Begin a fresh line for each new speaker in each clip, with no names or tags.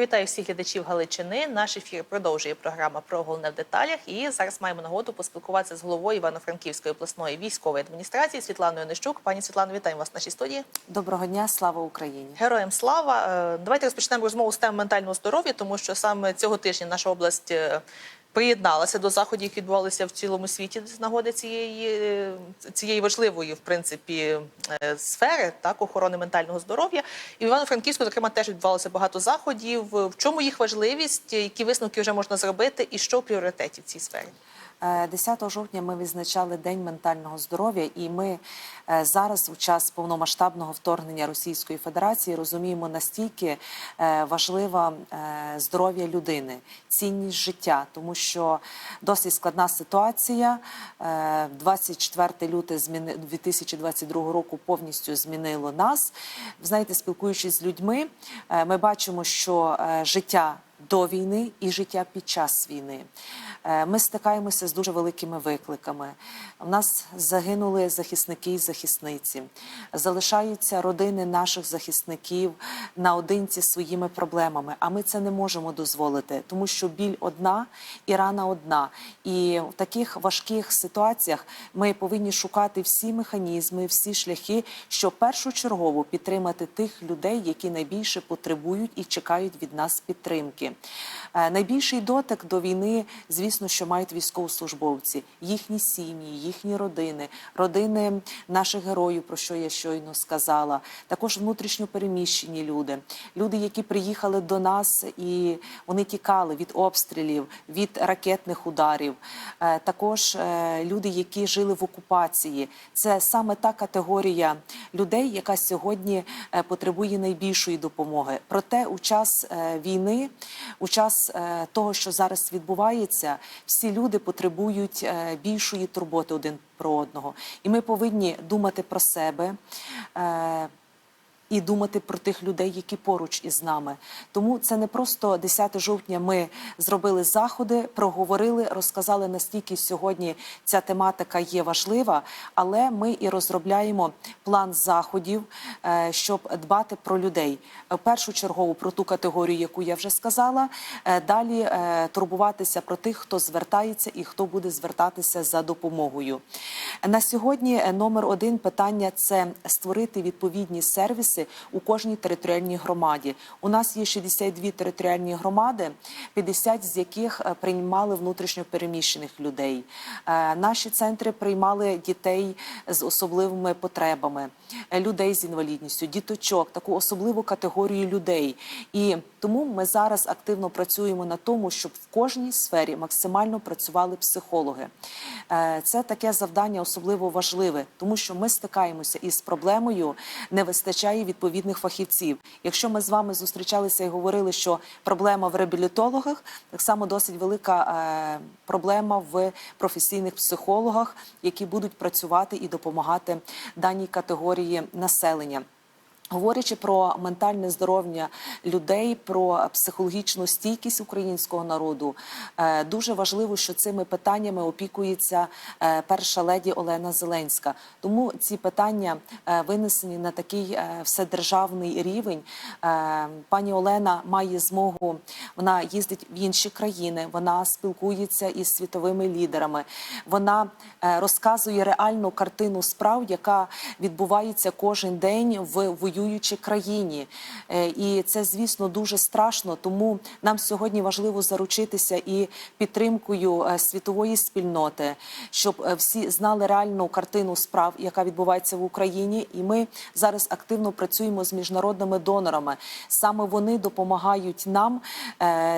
Я вітаю всіх глядачів Галичини. Наш ефір продовжує програма про головне в деталях. І зараз маємо нагоду поспілкуватися з головою Івано-Франківської обласної військової адміністрації Світланою Нищук. Пані Світлано, вітаємо вас в нашій студії.
Доброго дня, слава Україні!
Героям слава! Е, Давайте розпочнемо розмову з теми ментального здоров'я, тому що саме цього тижня наша область. Приєдналася до заходів, які відбувалися в цілому світі з нагоди цієї е, цієї важливої, в принципі, е, сфери так охорони ментального здоров'я. І в Івано-Франківську, зокрема, теж відбувалося багато заходів. В чому їх важливість, які висновки вже можна зробити, і що в пріоритеті в цій сфері?
Е, 10 жовтня ми відзначали День ментального здоров'я, і ми е, зараз, у час повномасштабного вторгнення Російської Федерації, розуміємо настільки е, важливе здоров'я людини, цінність життя, тому що досить складна ситуація. Е, 24 люте зміни 2022 року повністю змінило нас. Знаєте, спілкуючись з людьми, е, ми бачимо, що е, життя до війни і життя під час війни. Е, Ми стикаємося з дуже великими викликами. У нас загинули захисники і захисниці, залишаються родини наших захисників наодинці своїми проблемами. А ми це не можемо дозволити, тому що біль одна і рана одна. І в таких важких ситуаціях ми повинні шукати всі механізми, всі шляхи, щоб першочергово підтримати тих людей, які найбільше потребують і чекають від нас підтримки. Е, Найбільший дотик до війни, звісно, що мають військовослужбовці, їхні сім'ї, їхні родини, родини наших героїв, про що я щойно сказала. Також внутрішньо переміщені люди, люди, які приїхали до нас і вони тікали від обстрілів, від ракетних ударів. Е, Також е, люди, які жили в окупації. Це саме та категорія людей, яка сьогодні потребує найбільшої допомоги. Проте, у час війни, у час е, того, що зараз відбувається, всі люди потребують е, більшої турботи один про одного, і ми повинні думати про себе. Е, і думати про тих людей, які поруч із нами. Тому це не просто 10 жовтня. Ми зробили заходи, проговорили, розказали настільки сьогодні ця тематика є важлива, але ми і розробляємо план заходів, е, щоб дбати про людей. В першу чергу про ту категорію, яку я вже сказала. Е, Далі е, турбуватися про тих, хто звертається і хто буде звертатися за допомогою. На сьогодні е, номер один питання це створити відповідні сервіси у кожній територіальній громаді. У нас є 62 територіальні громади, 50 з яких е, приймали внутрішньо переміщених людей. Е, Наші центри приймали дітей з особливими потребами, е, людей з інвалідністю, діточок, таку особливу категорію людей. І тому ми зараз активно працюємо на тому, щоб в кожній сфері максимально працювали психологи. Це таке завдання особливо важливе, тому що ми стикаємося із проблемою, не вистачає відповідних фахівців. Якщо ми з вами зустрічалися і говорили, що проблема в реабілітологах, так само досить велика е, проблема в професійних психологах, які будуть працювати і допомагати даній категорії населення. Говорячи про ментальне здоров'я людей, про психологічну стійкість українського народу, е, дуже важливо, що цими питаннями опікується е, перша леді Олена Зеленська. Тому ці питання е, винесені на такий вседержавний рівень. Пані Олена має змогу, вона їздить в інші країни, вона спілкується із світовими лідерами. Вона розказує реальну картину справ, яка відбувається кожен день в воюючій країні. Е, І це, звісно, дуже страшно. Тому нам сьогодні важливо заручитися і підтримкою е, світової спільноти, щоб е, всі знали реальну картину справ, яка відбувається в Україні. І ми зараз активно працюємо з міжнародними донорами. Саме вони допомагають нам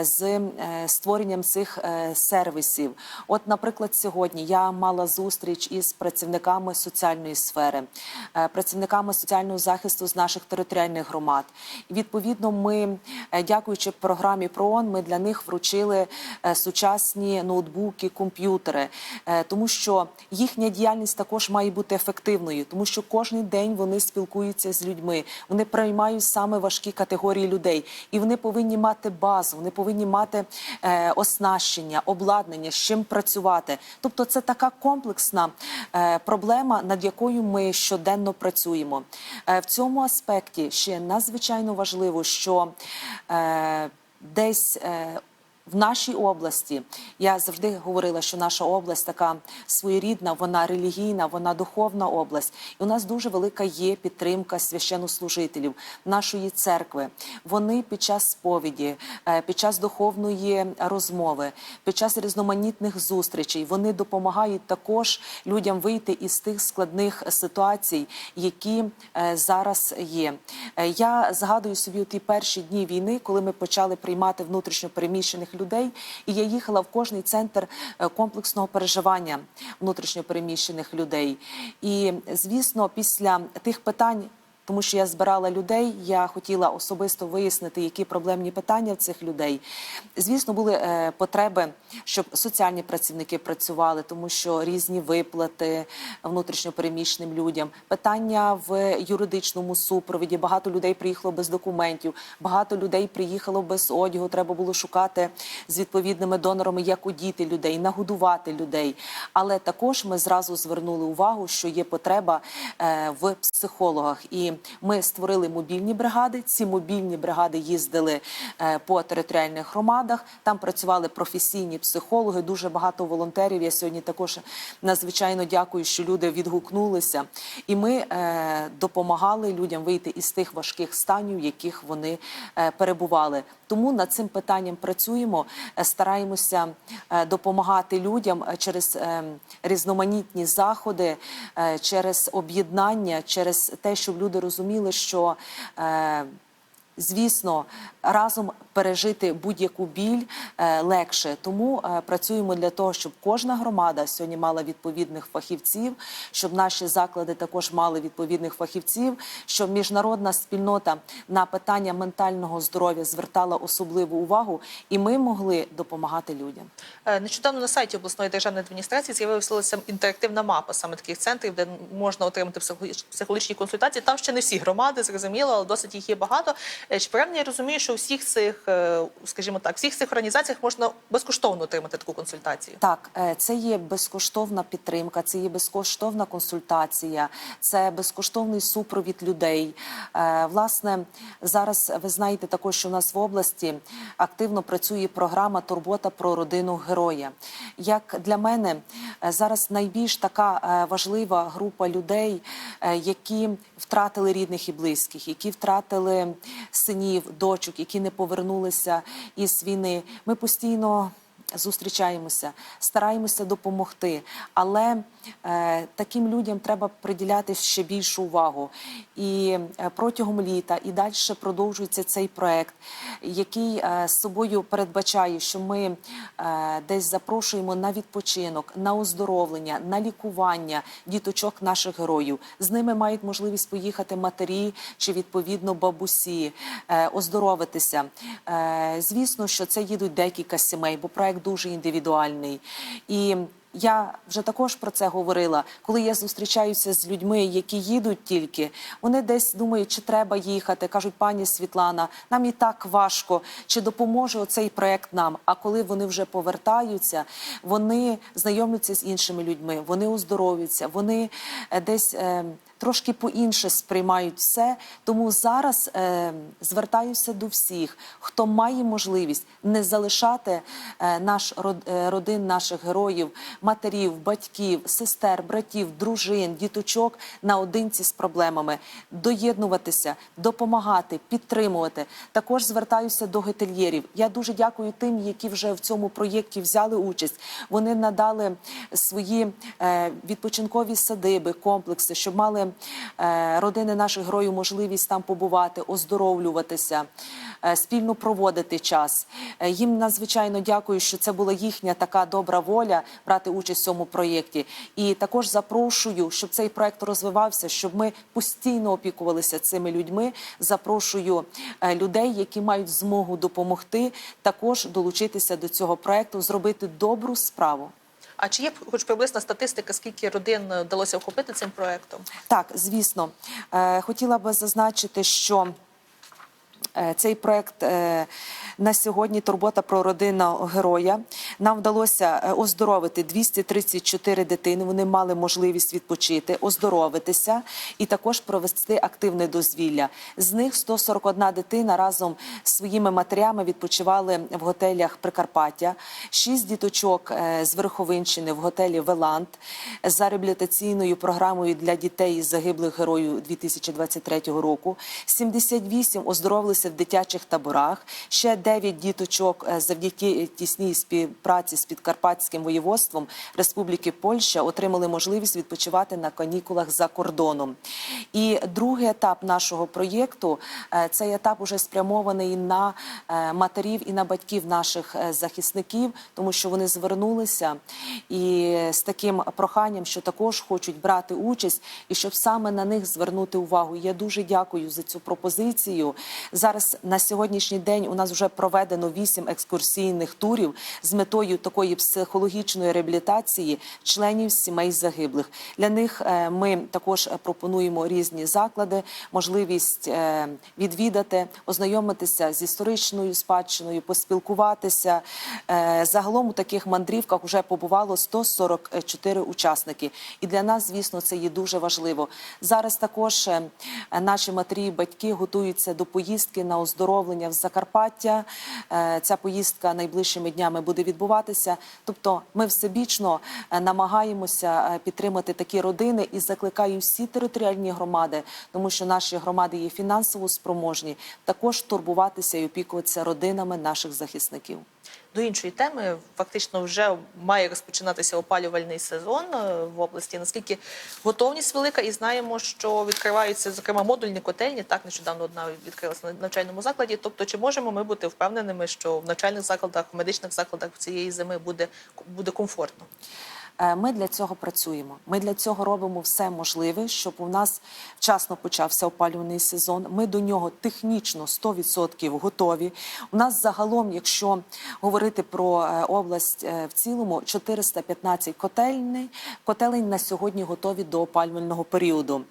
з створенням цих сервісів. От, наприклад, сьогодні я мала зустріч із працівниками соціальної сфери, працівниками соціального захисту з наших територіальних громад. І відповідно, ми, е, дякуючи програмі ПРООН, ми для них вручили е, сучасні ноутбуки, комп'ютери, е, тому що їхня діяльність також має бути ефективною, тому що кожен день вони спілкуються з людьми, вони приймають саме важкі категорії людей, і вони повинні мати базу, вони повинні мати оснащення, обладнання, з чим працювати. Тобто, це така комплексна проблема, над якою ми щоденно працюємо. В цьому аспекті ще надзвичайно важливо, що е, десь. е, в нашій області я завжди говорила, що наша область така своєрідна, вона релігійна, вона духовна область. І у нас дуже велика є підтримка священнослужителів нашої церкви. Вони під час сповіді, е, під час духовної розмови, під час різноманітних зустрічей вони допомагають також людям вийти із тих складних ситуацій, які е, зараз є. Е, Я згадую собі ті перші дні війни, коли ми почали приймати внутрішньо переміщених людей, і я їхала в кожний центр е, комплексного переживання внутрішньо переміщених людей. І звісно, після тих питань. Тому що я збирала людей, я хотіла особисто вияснити, які проблемні питання в цих людей. Звісно, були е, потреби, щоб соціальні працівники працювали, тому що різні виплати внутрішньопереміщеним людям, питання в юридичному супровіді. Багато людей приїхало без документів, багато людей приїхало без одягу. Треба було шукати з відповідними донорами, як удіти людей, нагодувати людей. Але також ми зразу звернули увагу, що є потреба е, в психологах, і ми створили мобільні бригади. Ці мобільні бригади їздили е, по територіальних громадах. Там працювали професійні психологи, дуже багато волонтерів. Я сьогодні також надзвичайно дякую, що люди відгукнулися, і ми е, допомагали людям вийти із тих важких станів, в яких вони е, перебували. Тому над цим питанням працюємо, стараємося допомагати людям через різноманітні заходи, через об'єднання, через те, щоб люди розуміли, що е, Звісно, разом пережити будь-яку біль е, легше. Тому е, працюємо для того, щоб кожна громада сьогодні мала відповідних фахівців, щоб наші заклади також мали відповідних фахівців, щоб міжнародна спільнота на питання ментального здоров'я звертала особливу увагу, і ми могли допомагати людям.
Е, Нещодавно на сайті обласної державної адміністрації з'явилася інтерактивна мапа саме таких центрів, де можна отримати психологіч- психологічні консультації. Там ще не всі громади, зрозуміло, але досить їх є багато. Е, Чи правильно я розумію, що у всіх цих, е, скажімо так, всіх цих організаціях можна безкоштовно отримати таку консультацію?
Так, е, це є безкоштовна підтримка, це є безкоштовна консультація, це безкоштовний супровід людей. Власне, зараз ви знаєте також, що у нас в області активно працює програма Турбота про родину героя. Як для мене зараз найбільш така важлива група людей, які втратили рідних і близьких, які втратили синів, дочок, які не повернулися із війни. Ми постійно зустрічаємося, стараємося допомогти, але е, таким людям треба приділяти ще більшу увагу. І е, протягом літа і далі продовжується цей проект, який е, з собою передбачає, що ми е, десь запрошуємо на відпочинок, на оздоровлення, на лікування діточок наших героїв. З ними мають можливість поїхати матері чи відповідно бабусі, е, оздоровитися. Е, Звісно, що це їдуть декілька сімей, бо проект дуже індивідуальний. І я вже також про це говорила. Коли я зустрічаюся з людьми, які їдуть тільки, вони десь думають, чи треба їхати. кажуть, пані Світлана, нам і так важко, чи допоможе оцей проект нам. А коли вони вже повертаються, вони знайомляться з іншими людьми, вони оздоровлюються, вони е, десь. е, Трошки по-інше сприймають все, тому зараз е, звертаюся до всіх, хто має можливість не залишати е, наш е, родин наших героїв, матерів, батьків, сестер, братів, дружин, діточок наодинці з проблемами, доєднуватися, допомагати, підтримувати. Також звертаюся до готельєрів. Я дуже дякую тим, які вже в цьому проєкті взяли участь. Вони надали свої е, відпочинкові садиби, комплекси, щоб мали родини наших героїв можливість там побувати, оздоровлюватися, е, спільно проводити час. Е, їм надзвичайно дякую, що це була їхня така добра воля брати участь в цьому проєкті. І також запрошую, щоб цей проект розвивався, щоб ми постійно опікувалися цими людьми. Запрошую е, людей, які мають змогу допомогти, також долучитися до цього проекту, зробити добру справу.
А чи є хоч приблизна статистика, скільки родин е, вдалося охопити цим проектом?
Так, звісно, Е, хотіла би зазначити, що Цей проект е, на сьогодні турбота про родину героя. Нам вдалося е, оздоровити 234 дитини. Вони мали можливість відпочити, оздоровитися і також провести активне дозвілля. З них 141 дитина разом з своїми матерями відпочивали в готелях Прикарпаття. Шість діточок е, з Верховинщини в готелі Велант за реабілітаційною програмою для дітей загиблих героїв 2023 року. 78 оздоровилися в дитячих таборах. Ще 9 діточок е, завдяки тісній співпраці з підкарпатським воєводством Республіки Польща отримали можливість відпочивати на канікулах за кордоном. І другий етап нашого проєкту е, цей етап уже спрямований на е, матерів і на батьків наших захисників, тому що вони звернулися і з таким проханням, що також хочуть брати участь, і щоб саме на них звернути увагу. Я дуже дякую за цю пропозицію. Зараз на сьогоднішній день у нас вже проведено вісім екскурсійних турів з метою такої психологічної реабілітації членів сімей загиблих. Для них е, ми також пропонуємо різні заклади, можливість е, відвідати, ознайомитися з історичною спадщиною, поспілкуватися. Е, Загалом у таких мандрівках вже побувало 144 учасники. І для нас, звісно, це є дуже важливо. Зараз також наші матері і батьки готуються до поїздки на оздоровлення в Закарпаття. Е, Ця поїздка найближчими днями буде відбуватися. Тобто, ми всебічно е, намагаємося е, підтримати такі родини і закликаю всі територіальні громади, тому що наші громади є фінансово спроможні, також турбуватися і опікуватися родинами наших захисників.
До іншої теми фактично вже має розпочинатися опалювальний сезон е, в області. Наскільки готовність велика, і знаємо, що відкриваються зокрема модульні котельні. Так нещодавно одна відкрилася на навчальному закладі. Тобто, чи можемо ми бути впевненими, що в навчальних закладах, в медичних закладах цієї зими буде буде комфортно?
Е, Ми для цього працюємо. Ми для цього робимо все можливе, щоб у нас вчасно почався опалювальний сезон. Ми до нього технічно 100% готові. У нас загалом, якщо говорити про е, область е, в цілому, 415 котельний котелень на сьогодні готові до опалювального періоду.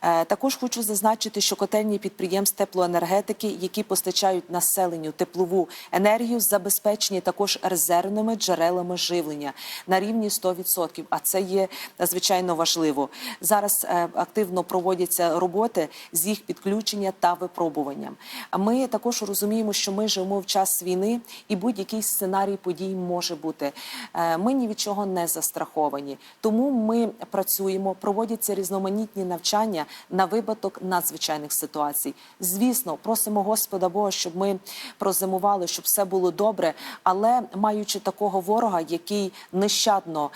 Також хочу зазначити, що котельні підприємств теплоенергетики, які постачають населенню теплову енергію, забезпечені також резервними джерелами живлення на рівні 100%. А це є надзвичайно важливо. Зараз е, активно проводяться роботи з їх підключення та випробуванням. Ми також розуміємо, що ми живемо в час війни, і будь-який сценарій подій може бути. Е, Ми ні від чого не застраховані. Тому ми працюємо, проводяться різноманітні навчання на випадок надзвичайних ситуацій. Звісно, просимо Господа Бога, щоб ми прозимували, щоб все було добре, але маючи такого ворога, який нещадно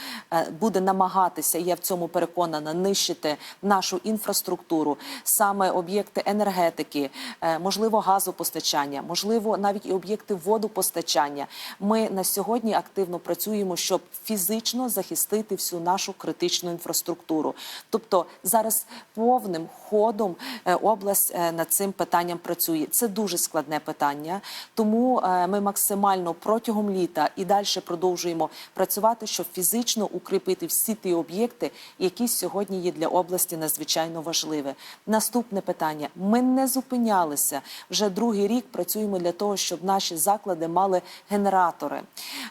буде намагатися, я в цьому переконана, нищити нашу інфраструктуру, саме об'єкти енергетики, е, можливо, газопостачання, можливо, навіть і об'єкти водопостачання. Ми на сьогодні активно працюємо, щоб фізично захистити всю нашу критичну інфраструктуру. Тобто зараз повним ходом е, область е, над цим питанням працює. Це дуже складне питання, тому е, ми максимально протягом літа і далі продовжуємо працювати, щоб фізично укріпити всі ті об'єкти, які сьогодні є для області надзвичайно важливі. Наступне питання: ми не зупинялися вже другий рік. Працюємо для того, щоб наші заклади мали генератори.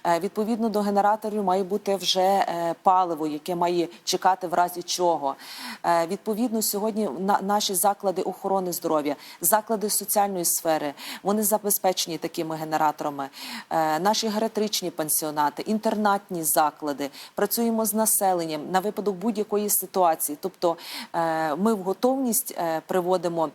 Е, Відповідно до генераторів має бути вже е, паливо, яке має чекати в разі чого. Е, Відповідно, сьогодні на наші заклади охорони здоров'я, заклади соціальної сфери, вони забезпечені такими генераторами. Наші гератричні пансіонати, інтернатні заклади. Працюємо з населенням на випадок будь-якої ситуації. Тобто е, ми в готовність е, приводимо.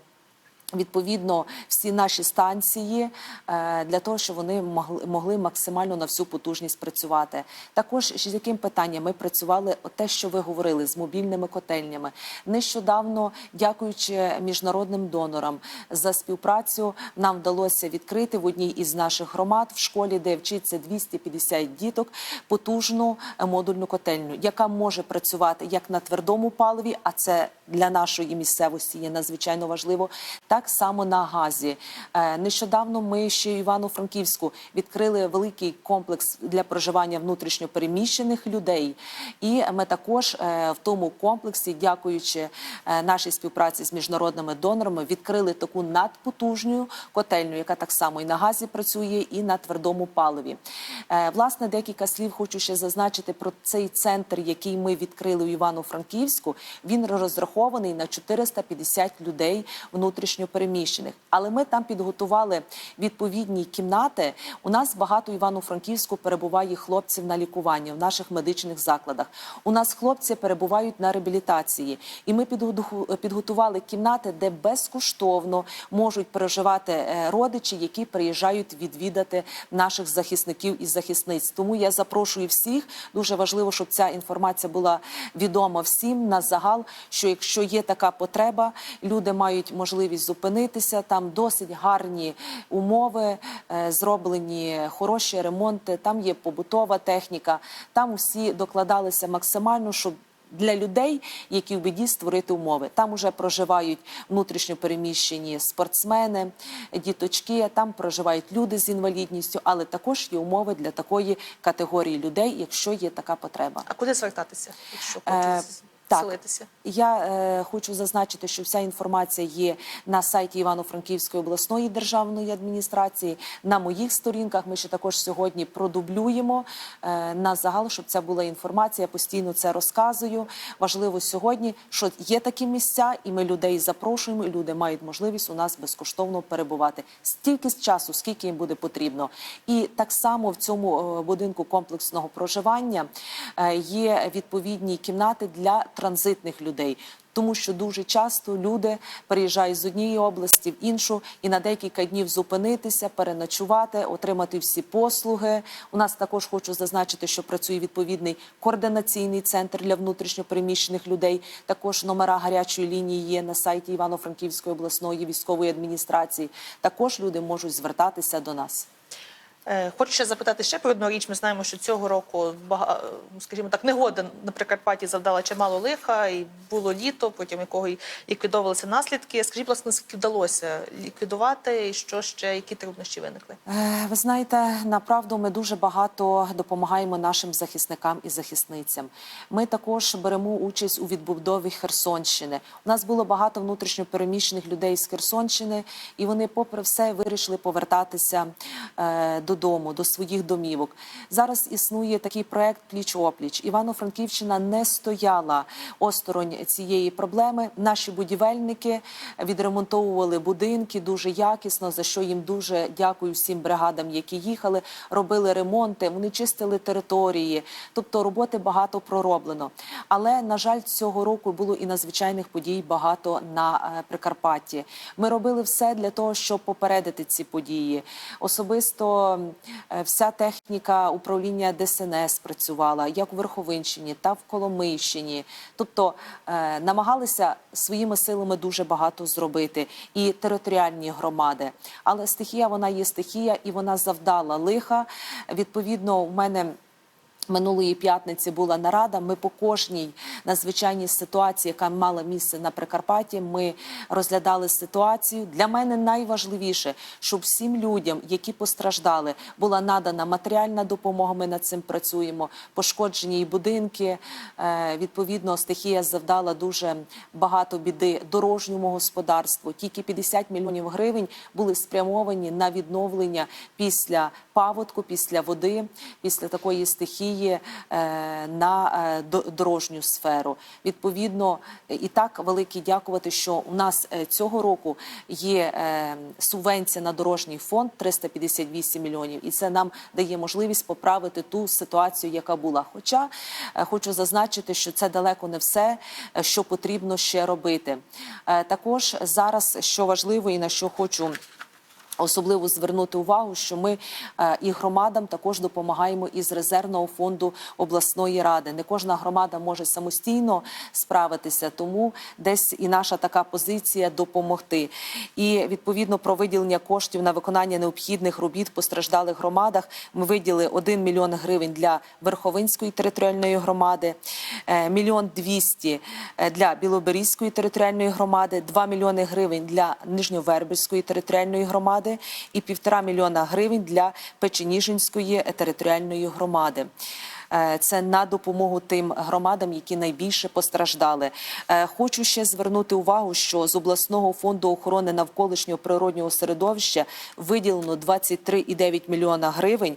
Відповідно, всі наші станції е, для того, щоб вони могли, максимально на всю потужність працювати. Також з яким питанням ми працювали те, що ви говорили з мобільними котельнями. Нещодавно, дякуючи міжнародним донорам за співпрацю, нам вдалося відкрити в одній із наших громад в школі, де вчиться 250 діток, потужну е, модульну котельню, яка може працювати як на твердому паливі, а це для нашої місцевості є надзвичайно важливо. Так само на газі. Е, Нещодавно ми ще Івано-Франківську відкрили великий комплекс для проживання внутрішньопереміщених людей. І ми також е, в тому комплексі, дякуючи е, нашій співпраці з міжнародними донорами, відкрили таку надпотужну котельню, яка так само і на газі працює, і на твердому паливі. Власне, декілька слів хочу ще зазначити про цей центр, який ми відкрили у Івано-Франківську. Він розрахований на 450 людей внутрішньопереміщених. Але ми там підготували відповідні кімнати. У нас багато Івано-Франківську перебуває хлопців на лікуванні в наших медичних закладах. У нас хлопці перебувають на реабілітації, і ми підготу- підготували кімнати, де безкоштовно можуть проживати е, родичі, які приїжджають відвідати наших захисників і захисниць. Тому я запрошую всіх. Дуже важливо, щоб ця інформація була відома всім на загал. Що якщо є така потреба, люди мають можливість зупинитися. Там досить гарні умови, е, зроблені хороші ремонти. Там є побутова техніка. Там усі докладалися максимально, щоб для людей, які в біді створити умови. Там уже проживають внутрішньо переміщені спортсмени, діточки. Там проживають люди з інвалідністю, але також є умови для такої категорії людей, якщо є така потреба.
А куди звертатися, якщо
Е, так. Я е, хочу зазначити, що вся інформація є на сайті Івано-Франківської обласної державної адміністрації. На моїх сторінках ми ще також сьогодні продублюємо е, на загал, щоб це була інформація. Я постійно це розказую. Важливо сьогодні, що є такі місця, і ми людей запрошуємо. і Люди мають можливість у нас безкоштовно перебувати стільки з часу, скільки їм буде потрібно. І так само в цьому е, будинку комплексного проживання е, є відповідні кімнати для транзитних людей. Тому що дуже часто люди переїжджають з однієї області в іншу і на декілька днів зупинитися, переночувати, отримати всі послуги. У нас також хочу зазначити, що працює відповідний координаційний центр для внутрішньопереміщених людей. Також номера гарячої лінії є на сайті Івано-Франківської обласної військової адміністрації. Також люди можуть звертатися до нас.
Е, Хочу ще запитати ще про одну річ. Ми знаємо, що цього року скажімо так, негода на Прикарпатті завдала чимало лиха, і було літо, протягом якого ліквідовувалися наслідки. Скажіть, ласка, наскільки вдалося ліквідувати, і що ще, які труднощі виникли?
Е, Ви знаєте, направду ми дуже багато допомагаємо нашим захисникам і захисницям. Ми також беремо участь у відбудові Херсонщини. У нас було багато внутрішньопереміщених людей з Херсонщини, і вони, попри все, вирішили повертатися е, додому, до своїх домівок. Зараз існує такий проект пліч опліч. Івано-Франківщина не стояла осторонь цієї проблеми. Наші будівельники відремонтовували будинки дуже якісно, за що їм дуже дякую всім бригадам, які їхали, робили ремонти, вони чистили території. Тобто роботи багато пророблено. Але на жаль, цього року було і надзвичайних подій багато на е, Прикарпатті. Ми робили все для того, щоб попередити ці події. Особисто вся техніка управління ДСНС працювала як у Верховинщині, та в Коломийщині. Тобто е, намагалися своїми силами дуже багато зробити і територіальні громади. Але стихія вона є стихія, і вона завдала лиха. Відповідно, у мене. Минулої п'ятниці була нарада. Ми по кожній надзвичайній ситуації, яка мала місце на Прикарпатті, ми розглядали ситуацію. Для мене найважливіше, щоб всім людям, які постраждали, була надана матеріальна допомога. Ми над цим працюємо. Пошкоджені і будинки. Е, Відповідно, стихія завдала дуже багато біди дорожньому господарству. Тільки 50 мільйонів гривень були спрямовані на відновлення після паводку, після води, після такої стихії е, на е, дорожню сферу. Відповідно, і так велике дякувати, що у нас е, цього року є субвенція на дорожній фонд 358 мільйонів, і це нам дає можливість поправити ту ситуацію, яка була. Хоча хочу зазначити, що це далеко не все, що потрібно ще робити. Також зараз що важливо і на що хочу Особливо звернути увагу, що ми е, і громадам також допомагаємо із резервного фонду обласної ради. Не кожна громада може самостійно справитися, тому десь і наша така позиція допомогти. І відповідно про виділення коштів на виконання необхідних робіт постраждалих громадах. Ми виділили 1 мільйон гривень для Верховинської територіальної громади, е, мільйон 200 для Білоберізької територіальної громади, 2 мільйони гривень для Нижньовербівської територіальної громади і півтора мільйона гривень для Печеніжинської територіальної громади. Е, Це на допомогу тим громадам, які найбільше постраждали. Е, Хочу ще звернути увагу, що з обласного фонду охорони навколишнього природнього середовища виділено 23,9 мільйона гривень,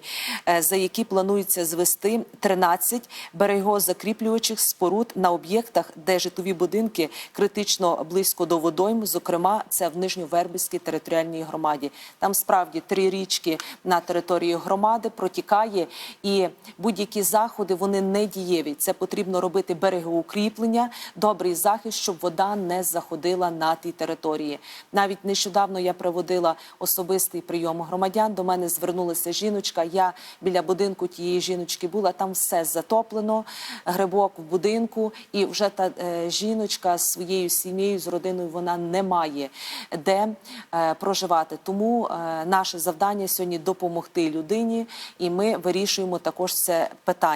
е, за які планується звести 13 берегозакріплюючих споруд на об'єктах, де житлові будинки критично близько до водойм. Зокрема, це в Нижньовербівській територіальній громаді. Там справді три річки на території громади протікає, і будь-які заходи вони не дієві. Це потрібно робити берегоукріплення, добрий захист, щоб вода не заходила на ті території. Навіть нещодавно я проводила особистий прийом громадян. До мене звернулася жіночка. Я біля будинку тієї жіночки була. Там все затоплено, грибок в будинку, і вже та е, жіночка з своєю сім'єю, з родиною вона не має де е, проживати. Тому е, наше завдання сьогодні допомогти людині, і ми вирішуємо також це питання,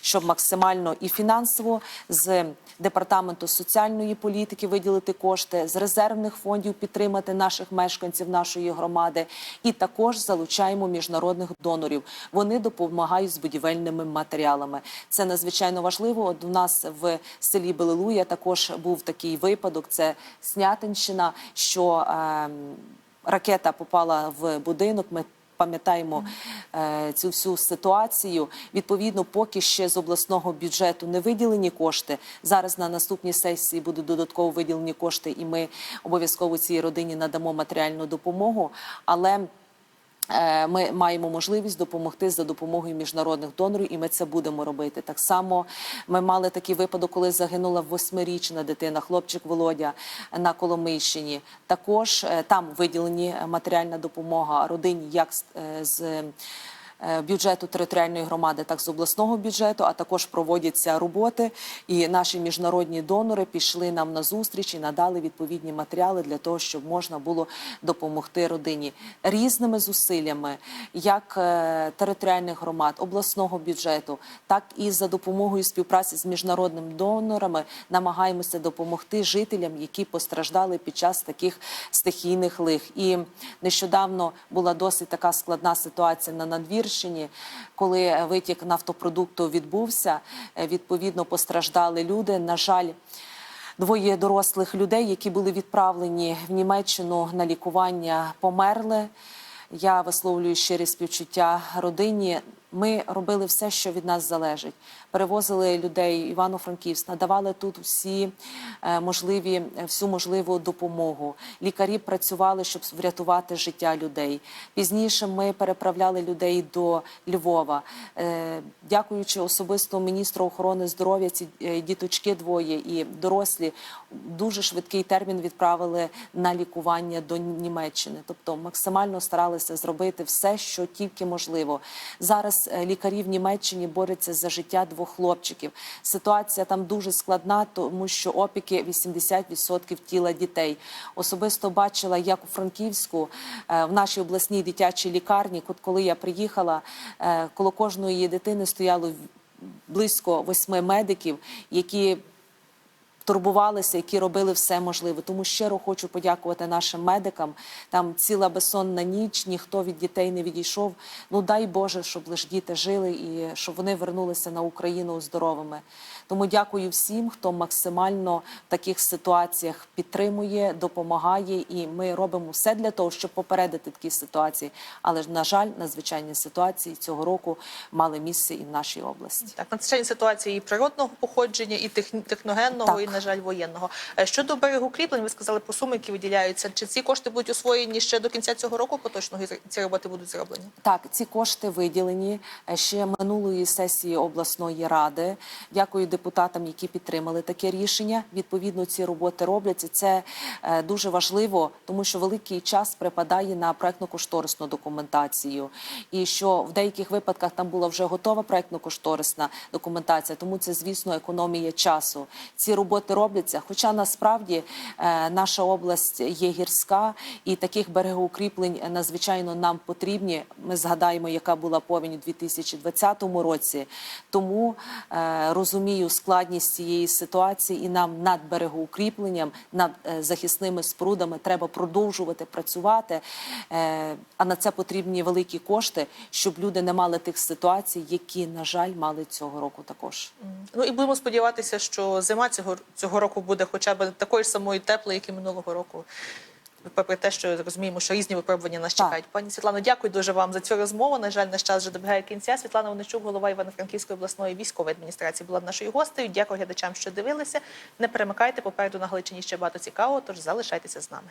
щоб максимально і фінансово з департаменту соціальної політики виділити кошти з резервних фондів, підтримати наших мешканців нашої громади, і також залучаємо міжнародних донорів. Вони допомагають з будівельними матеріалами. Це надзвичайно важливо. От у нас в селі Белилуя також був такий випадок. Це Снятинщина, що е, ракета попала в будинок. Ми пам'ятаємо е, цю всю ситуацію. Відповідно, поки ще з обласного бюджету не виділені кошти. Зараз на наступній сесії будуть додатково виділені кошти, і ми обов'язково цій родині надамо матеріальну допомогу. Але Ми маємо можливість допомогти за допомогою міжнародних донорів, і ми це будемо робити. Так само ми мали такий випадок, коли загинула восьмирічна дитина, хлопчик Володя на Коломийщині. Також е, там виділені матеріальна допомога родині, як з- е, з е, бюджету територіальної громади, так з обласного бюджету, а також проводяться роботи. І наші міжнародні донори пішли нам на зустріч і надали відповідні матеріали для того, щоб можна було допомогти родині різними зусиллями, як е, територіальних громад, обласного бюджету, так і за допомогою співпраці з міжнародними донорами намагаємося допомогти жителям, які постраждали під час таких стихійних лих. І нещодавно була досить така складна ситуація на надвірщині, коли витік нафтопродукту відбувся. Е, Відповідно, постраждали люди. На жаль. Двоє дорослих людей, які були відправлені в Німеччину на лікування, померли. Я висловлюю щирі співчуття родині. Ми робили все, що від нас залежить. Перевозили людей Івано-Франківськ, надавали тут всі е, можливі всю можливу допомогу. Лікарі працювали, щоб врятувати життя людей. Пізніше ми переправляли людей до Львова. Е, Дякуючи особисто міністру охорони здоров'я, ці е, діточки двоє і дорослі дуже швидкий термін відправили на лікування до Німеччини. Тобто максимально старалися зробити все, що тільки можливо. Зараз е, лікарі в Німеччині борються за життя двох хлопчиків. Ситуація там дуже складна, тому що опіки 80% тіла дітей. Особисто бачила, як у Франківську е, в нашій обласній дитячій лікарні, коли я приїхала, е, коло кожної дитини стояло близько восьми медиків, які турбувалися, які робили все можливе. Тому щиро хочу подякувати нашим медикам. Там ціла безсонна ніч, ніхто від дітей не відійшов. Ну дай Боже, щоб лише діти жили і щоб вони вернулися на Україну здоровими. Тому дякую всім, хто максимально в таких ситуаціях підтримує, допомагає, і ми робимо все для того, щоб попередити такі ситуації. Але ж на жаль, надзвичайні ситуації цього року мали місце і в нашій області.
Так, надзвичайні ситуації і природного походження, і техногенного,
Так.
і на жаль, воєнного. Е, Щодо берегоукріплень, ви сказали про суми, які виділяються. Чи ці кошти будуть освоєні ще до кінця цього року поточного і ці роботи будуть зроблені?
Так, ці кошти виділені е, ще минулої сесії обласної ради. Дякую депутатам, які підтримали таке рішення. Відповідно, ці роботи робляться. Це е, дуже важливо, тому що великий час припадає на проектно-кошторисну документацію, і що в деяких випадках там була вже готова проектно-кошторисна документація. Тому це, звісно, економія часу. Ці роботи робляться. Хоча насправді е, наша область є гірська, і таких берегоукріплень е, надзвичайно нам потрібні. Ми згадаємо, яка була повінь у 2020 році. Тому е, розумію складність цієї ситуації, і нам над берегоукріпленням, над е, захисними спорудами треба продовжувати працювати. Е, а на це потрібні великі кошти, щоб люди не мали тих ситуацій, які, на жаль, мали цього року також.
Ну і будемо сподіватися, що зима цього цього року буде хоча б такою ж самою теплою, як і минулого року. Попри те, що розуміємо, що різні випробування нас
Так.
чекають. Пані Світлано, дякую дуже вам за цю розмову. На жаль, наш час вже добігає кінця. Світлана Онищук, голова Івано-Франківської обласної військової адміністрації, була нашою гостею. Дякую глядачам, що дивилися. Не перемикайте попереду на Галичині ще багато цікавого, тож залишайтеся з нами.